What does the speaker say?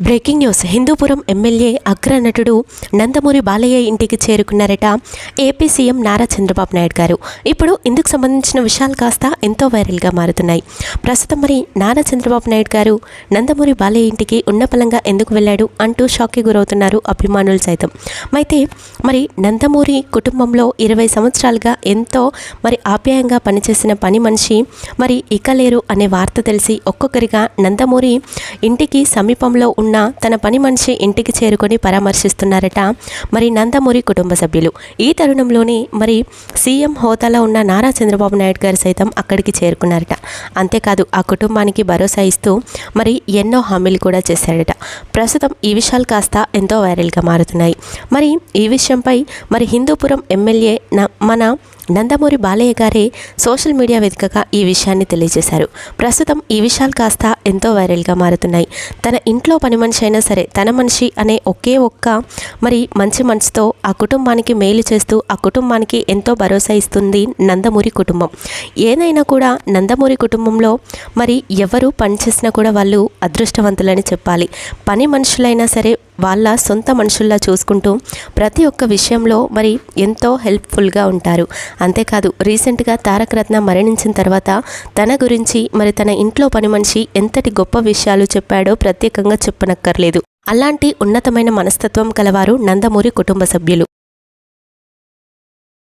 Breaking news. Hindupuram MLA అగ్రనటుడు నందమూరి బాలయ్య ఇంటికి చేరుకున్నారట ఏపీ సీఎం నారా చంద్రబాబు నాయుడు గారు. ఇప్పుడు ఇందుకు సంబంధించిన విషయాలు కాస్త ఎంతో వైరల్గా మారుతున్నాయి. ప్రస్తుతం మరి నారా చంద్రబాబు నాయుడు గారు నందమూరి బాలయ్య ఇంటికి ఉన్నపలంగా ఎందుకు వెళ్ళాడు అంటూ షాక్కి గురవుతున్నారు అభిమానులు సైతం. అయితే మరి నందమూరి కుటుంబంలో ఇరవై సంవత్సరాలుగా ఎంతో మరి ఆప్యాయంగా పనిచేసిన పని మనిషి మరి ఇక లేరు అనే వార్త తెలిసి ఒక్కొక్కరిగా నందమూరి ఇంటికి సమీపంలో ఉన్న తన పని మనిషి ఇంటికి చేరుకొని పరామర్శిస్తున్నారట మరి నందమూరి కుటుంబ సభ్యులు. ఈ తరుణంలోనే మరి సీఎం హోదాలో ఉన్న నారా చంద్రబాబు నాయుడు గారు సైతం అక్కడికి చేరుకున్నారట. అంతేకాదు ఆ కుటుంబానికి భరోసా ఇస్తూ మరి ఎన్నో హామీలు కూడా చేశాడట ప్రస్తుతం ఈ విషయాలు కాస్త ఎంతో వైరల్గా మారుతున్నాయి. మరి ఈ విషయంపై మరి హిందూపురం ఎమ్మెల్యే మన నందమూరి బాలయ్య గారే సోషల్ మీడియా వేదికగా ఈ విషయాన్ని తెలియజేశారు. ప్రస్తుతం ఈ విషయాలు కాస్త ఎంతో వైరల్గా మారుతున్నాయి. తన ఇంట్లో పని మనిషి అయినా సరే తన మనిషి అనే ఒకే ఒక్క మరి మంచి మనసుతో ఆ కుటుంబానికి మేలు చేస్తూ ఆ కుటుంబానికి ఎంతో భరోసా ఇస్తుంది నందమూరి కుటుంబం. ఏదైనా కూడా నందమూరి కుటుంబంలో మరి ఎవరు పనిచేసినా కూడా వాళ్ళు అదృష్టవంతులని చెప్పాలి. పని మనుషులైనా సరే వాళ్ళ సొంత మనుషుల్లా చూసుకుంటూ ప్రతి ఒక్క విషయంలో మరి ఎంతో హెల్ప్ఫుల్గా ఉంటారు. అంతేకాదు రీసెంట్గా తారక రత్న మరణించిన తర్వాత తన గురించి మరి తన ఇంట్లో పని మనిషి ఎంతటి గొప్ప విషయాలు చెప్పాడో ప్రత్యేకంగా చెప్పనక్కర్లేదు. అలాంటి ఉన్నతమైన మనస్తత్వం కలవారు నందమూరి కుటుంబ సభ్యులు.